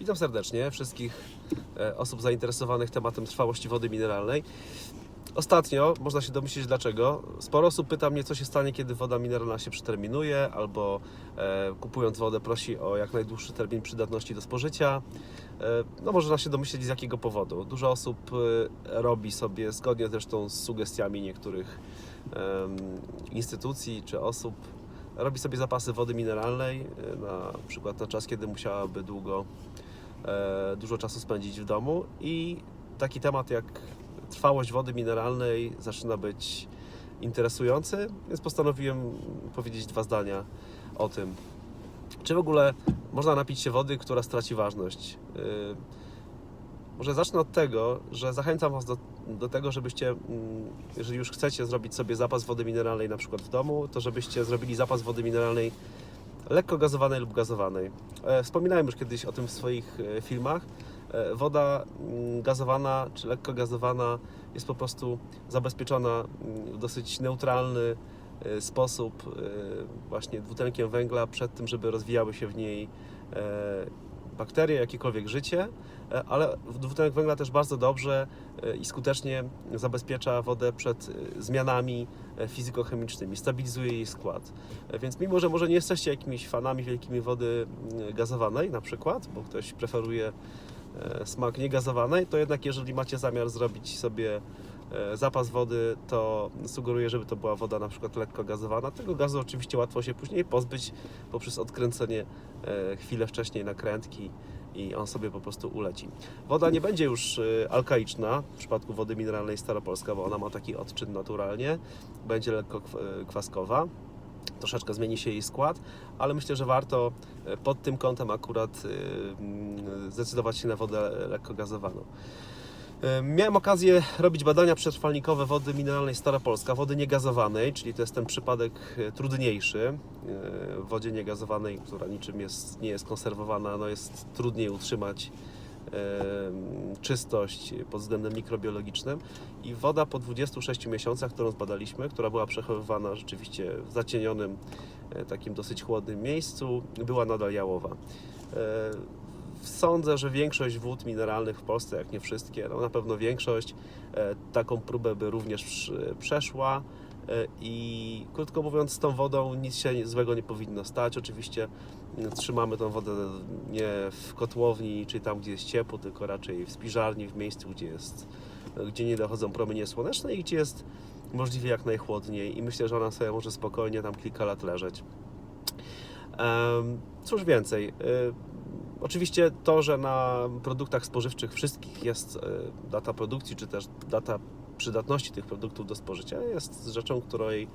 Witam serdecznie wszystkich e, osób zainteresowanych tematem trwałości wody mineralnej. Ostatnio, można się domyślić dlaczego, sporo osób pyta mnie, co się stanie, kiedy woda mineralna się przeterminuje, albo e, kupując wodę prosi o jak najdłuższy termin przydatności do spożycia. E, no można się domyślić z jakiego powodu. Dużo osób e, robi sobie, zgodnie zresztą z sugestiami niektórych em, instytucji czy osób, robi sobie zapasy wody mineralnej, e, na przykład na czas, kiedy musiałaby długo, e, dużo czasu spędzić w domu i taki temat jak trwałość wody mineralnej zaczyna być interesujący, więc postanowiłem powiedzieć dwa zdania o tym. Czy w ogóle można napić się wody, która straci ważność? Yy, Może zacznę od tego, że zachęcam Was do, do tego, żebyście, mm, jeżeli już chcecie zrobić sobie zapas wody mineralnej na przykład w domu, to żebyście zrobili zapas wody mineralnej lekko gazowanej lub gazowanej. E, Wspominałem już kiedyś o tym w swoich e, filmach. E, Woda mm, gazowana czy lekko gazowana jest po prostu zabezpieczona mm, w dosyć neutralny sposób właśnie dwutlenkiem węgla przed tym, żeby rozwijały się w niej bakterie, jakiekolwiek życie, e, ale dwutlenek węgla też bardzo dobrze e, i skutecznie zabezpiecza wodę przed e, zmianami fizykochemicznymi, stabilizuje jej skład. Więc mimo, że może nie jesteście jakimiś fanami wielkimi wody mm, gazowanej na przykład, bo ktoś preferuje smak niegazowanej, to jednak jeżeli macie zamiar zrobić sobie zapas wody, to sugeruję, żeby to była woda na przykład lekko gazowana. Tego gazu oczywiście łatwo się później pozbyć poprzez odkręcenie e, chwilę wcześniej nakrętki i on sobie po prostu uleci. Woda nie będzie już e, alkaiczna w przypadku wody mineralnej Staropolska, bo ona ma taki odczyn naturalnie. Będzie lekko kw- e, kwaskowa troszeczkę zmieni się jej skład, ale myślę, że warto e, pod tym kątem akurat e, zdecydować się na wodę lekko gazowaną. Miałem okazję robić badania przetrwalnikowe wody mineralnej Staropolska, wody niegazowanej, czyli to jest ten przypadek e, trudniejszy. E, W wodzie niegazowanej, która niczym jest, nie jest konserwowana, no jest trudniej utrzymać czystość pod względem mikrobiologicznym i woda po 26 miesiącach, którą zbadaliśmy, która była przechowywana rzeczywiście w zacienionym, e, takim dosyć chłodnym miejscu, była nadal jałowa. Sądzę, że większość wód mineralnych w Polsce, jak nie wszystkie, no na pewno większość, e, taką próbę by również przeszła. E, I krótko mówiąc, z tą wodą nic się złego nie powinno stać. Oczywiście mm, trzymamy tą wodę nie w kotłowni, czy tam, gdzie jest ciepło, tylko raczej w spiżarni, w miejscu, gdzie, jest, gdzie nie dochodzą promienie słoneczne i gdzie jest możliwie jak najchłodniej. I myślę, że ona sobie może spokojnie tam kilka lat leżeć. Cóż więcej, y, oczywiście to, że na produktach spożywczych wszystkich jest y, data produkcji, czy też data przydatności tych produktów do spożycia, jest rzeczą, której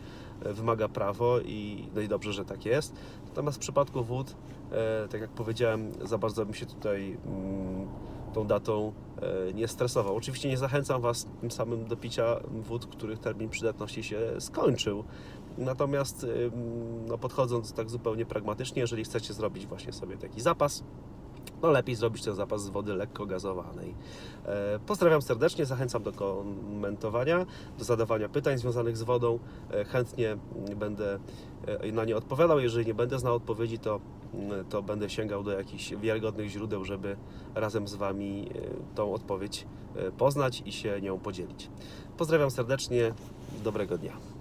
y, wymaga prawo i, no i dobrze, że tak jest. Natomiast w przypadku wód, e, tak jak powiedziałem, za bardzo bym się tutaj mm, tą datą e, nie stresował. Oczywiście nie zachęcam Was tym samym do picia wód, których termin przydatności się skończył. Natomiast no, podchodząc tak zupełnie pragmatycznie, jeżeli chcecie zrobić właśnie sobie taki zapas, no lepiej zrobić ten zapas z wody lekko gazowanej. E, Pozdrawiam serdecznie, zachęcam do komentowania, do zadawania pytań związanych z wodą. E, Chętnie będę e, na nie odpowiadał. Jeżeli nie będę znał odpowiedzi, to, mm, to będę sięgał do jakichś wiarygodnych źródeł, żeby razem z Wami tą odpowiedź poznać i się nią podzielić. Pozdrawiam serdecznie, dobrego dnia.